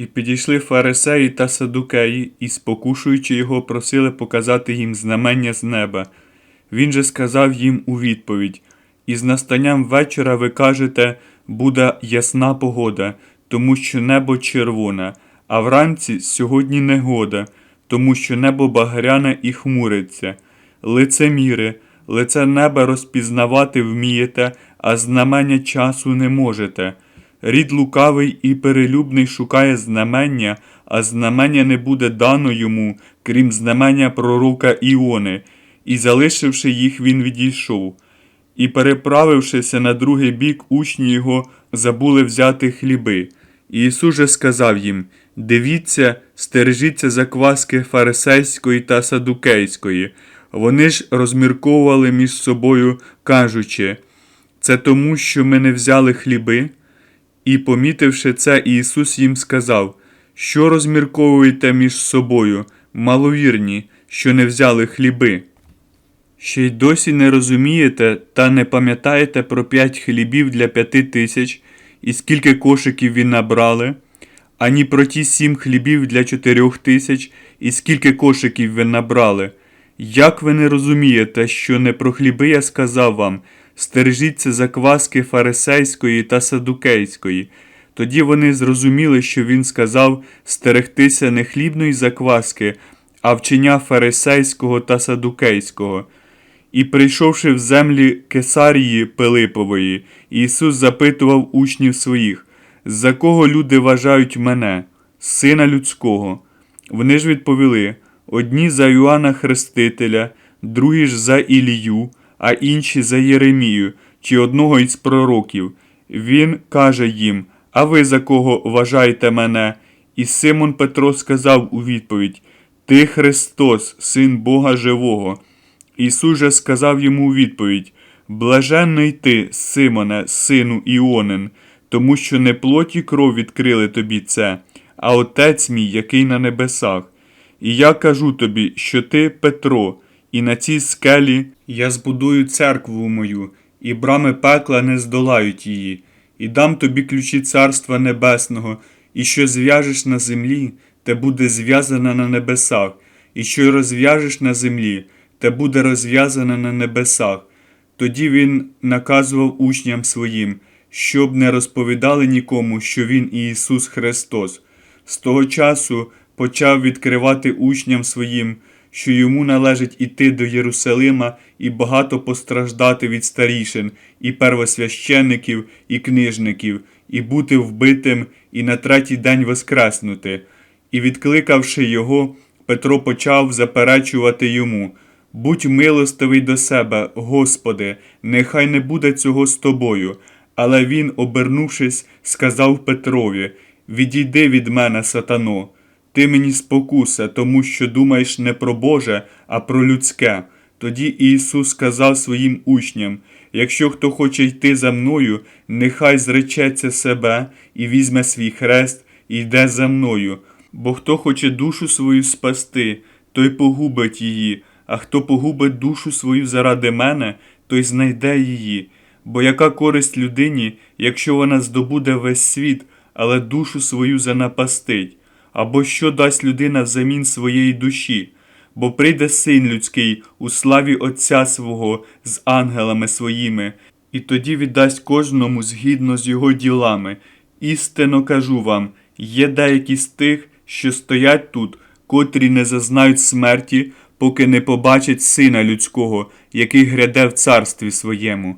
І підійшли фарисеї та садукеї, і, спокушуючи його, просили показати їм знамення з неба. Він же сказав їм у відповідь: Із настанням вечора ви кажете, буде ясна погода, тому що небо червоне, а вранці сьогодні негода, тому що небо багряне і хмуриться. Лицеміри, лице неба розпізнавати вмієте, а знамення часу не можете. Рід лукавий і перелюбний шукає знамення, а знамення не буде дано йому, крім знамення пророка Іони, і залишивши їх, він відійшов. І, переправившися на другий бік, учні його забули взяти хліби. І Ісус же сказав їм: Дивіться, стережіться закваски фарисейської та садукейської. Вони ж розмірковували між собою, кажучи, це тому, що ми не взяли хліби. І, помітивши це, Ісус їм сказав, що розмірковуєте між собою, маловірні, що не взяли хліби. Ще й досі не розумієте та не пам'ятаєте про п'ять хлібів для п'яти тисяч і скільки кошиків він набрали, ані про ті сім хлібів для чотирьох тисяч і скільки кошиків ви набрали. Як ви не розумієте, що не про хліби я сказав вам, стережіться закваски фарисейської та садукейської. Тоді вони зрозуміли, що він сказав стерегтися не хлібної закваски, а вчення фарисейського та садукейського. І прийшовши в землі Кесарії Пилипової, Ісус запитував учнів своїх, за кого люди вважають мене, сина людського. Вони ж відповіли: одні за Йоанна Хрестителя, другі ж за Ілію, а інші за Єремію чи одного із пророків. Він каже їм: А ви за кого вважаєте мене? І Симон Петро сказав у відповідь: Ти Христос, син Бога Живого. Ісус же сказав йому у відповідь: Блаженний ти, Симоне, сину Іонин, тому що не плоть і кров відкрили тобі це, а Отець мій, який на небесах. І я кажу тобі, що ти Петро, і на цій скелі я збудую церкву мою, і брами пекла не здолають її, і дам тобі ключі Царства Небесного, і що зв'яжеш на землі, те буде зв'язане на небесах, і що розв'яжеш на землі, те буде розв'язане на небесах. Тоді він наказував учням своїм, щоб не розповідали нікому, що він Ісус Христос. З того часу почав відкривати учням своїм, що йому належить іти до Єрусалима і багато постраждати від старішин, і первосвященників, і книжників, і бути вбитим, і на третій день воскреснути. І, відкликавши його, Петро почав заперечувати йому. Будь милостивий до себе, Господи, нехай не буде цього з тобою. Але він, обернувшись, сказав Петрові: Відійди від мене, сатано, ти мені спокуса, тому що думаєш не про Боже, а про людське. Тоді Ісус сказав своїм учням: Якщо хто хоче йти за мною, нехай зречеться себе і візьме свій хрест і йде за мною. Бо хто хоче душу свою спасти, той погубить її, а хто погубить душу свою заради мене, той знайде її. Бо яка користь людині, якщо вона здобуде весь світ, але душу свою занапастить? Або що дасть людина взамін своєї душі? Бо прийде син людський у славі Отця свого з ангелами своїми, і тоді віддасть кожному згідно з його ділами. Істинно кажу вам, є деякі з тих, що стоять тут, котрі не зазнають смерті, поки не побачать сина людського, який гряде в царстві своєму.